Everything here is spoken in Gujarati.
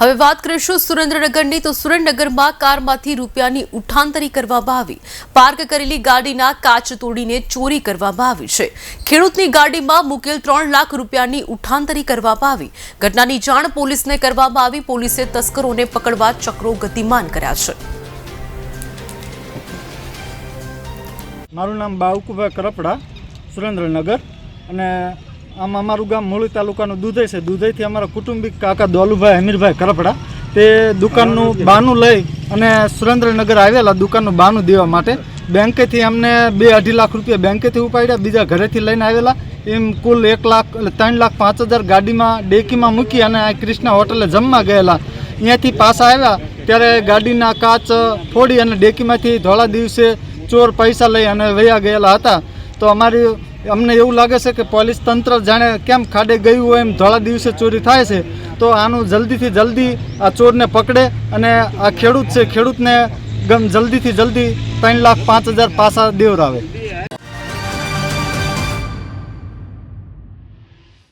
હવે વાત કરીશું સુરેન્દ્રનગરની. તો સુરેન્દ્રનગરમાં કારમાંથી રૂપિયાની ઉઠાંતરી કરવામાં આવી. પાર્ક કરેલી ગાડીના કાચ તોડીને ચોરી કરવામાં આવી છે. ખેડૂતની ગાડીમાં મૂકેલ ત્રણ લાખ રૂપિયાની ઉઠાંતરી કરવામાં આવી. ઘટનાની જાણ પોલીસને કરવામાં આવી. પોલીસે તસ્કરોને પકડવા ચક્રો ગતિમાન કર્યા છે. મારું નામ બાવકુભાઈ કરપડા, સુરેન્દ્રનગર અને આમ અમારું ગામ મૂળી તાલુકાનું દૂધઈ છે. દૂધઈથી અમારા કુટુંબિક કાકા દોલુભાઈ અમીરભાઈ કરપડા તે દુકાનનું બાનું લઈ અને સુરેન્દ્રનગર આવેલા દુકાનનું બાનું દેવા માટે બેંકેથી અમને બે અઢી લાખ રૂપિયા બેંકેથી ઉપાડ્યા બીજા ઘરેથી લઈને આવેલા. એમ કુલ એક લાખ ત્રણ લાખ પાંચ હજાર ગાડીમાં ડેકીમાં મૂકી અને આ ક્રિષ્ના હોટલે જમવા ગયેલા. અહીંયાથી પાછા આવ્યા ત્યારે ગાડીના કાચ ફોડી અને ડેકીમાંથી ધોળા દિવસે ચોર પૈસા લઈ અને વયા ગયેલા હતા. તો અમારી અમને એવું લાગે છે કે પોલીસ તંત્ર જાણે કેમ ખાડે ગયું હોય એમ ધોળા દિવસે ચોરી થાય છે, તો આનું જલ્દીથી જલ્દી આ ચોરને પકડે અને આ ખેડૂત છે, ખેડૂતને ગમ જલ્દીથી જલ્દી ત્રણ લાખ પાંચ હજાર પાસા દેવરાવે.